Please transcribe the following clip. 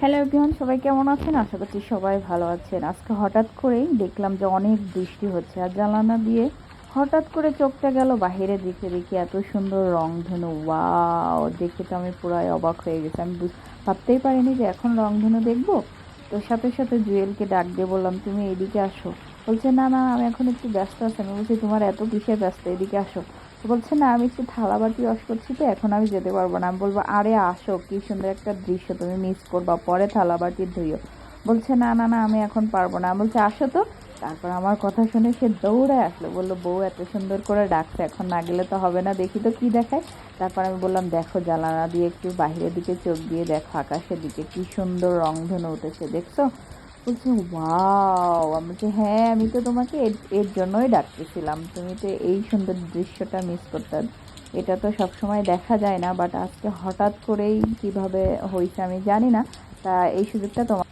Hello everyone, সবাই কেমন আছেন? আশা করছি সবাই ভালো আছেন। আজকে হঠাৎ করেই দেখলাম যে অনেক বৃষ্টি হচ্ছে আর জানালা দিয়ে হঠাৎ করে চোখটা গেল বাইরে দিকে। দেখি এত সুন্দর রংধনু। ওয়াও, দেখে তো আমি পুরাই অবাক হয়ে গেছি। আমি ভাবতেই পারিনি যে এখন রংধনু দেখব। তো সাথে সাথে জুয়েলকে ডাক দিয়ে বললাম, তুমি এদিকে আসো। বলছে, না না, আমি এখন একটু ব্যস্ত আছি। আমি বলছি, তোমার এত কিসের ব্যস্ত? এদিকে আসো। বলছে, না, আমি একটু থালা বাটি ওয়াশ করছি তো, এখন আমি যেতে পারব না। আমি বলব, আরে, আসো, কি সুন্দর একটা দৃশ্য, তুমি মিস করবা। পরে থালা বাটি ধুইও। বলছে, না না না, আমি এখন পারব না। বলছি, আসো তো। তারপর আমার কথা শুনে সে দৌড়ে আসলো। বলল, বউ, এত সুন্দর করে ডাকছে, এখন না গেলে তো হবে না, দেখি তো কি দেখায়। তারপর আমি বললাম, দেখো, জানালা দিয়ে একটু বাইরের দিকে চোখ দিয়ে দেখো, আকাশের দিকে কি সুন্দর রংধনু উঠেছে, দেখছ? বলছে, ওয়াও, আমি বলছি হ্যাঁ আমি তো তোমাকে এর- জন্যই ডাকতেছিলাম। তুমি তো এই সুন্দর দৃশ্যটা মিস করতে, এটা তো সবসময় দেখা যায় না বাট আজকে হঠাৎ করেই কীভাবে হয়েছে আমি জানি না। তা এই সুযোগটা তোমার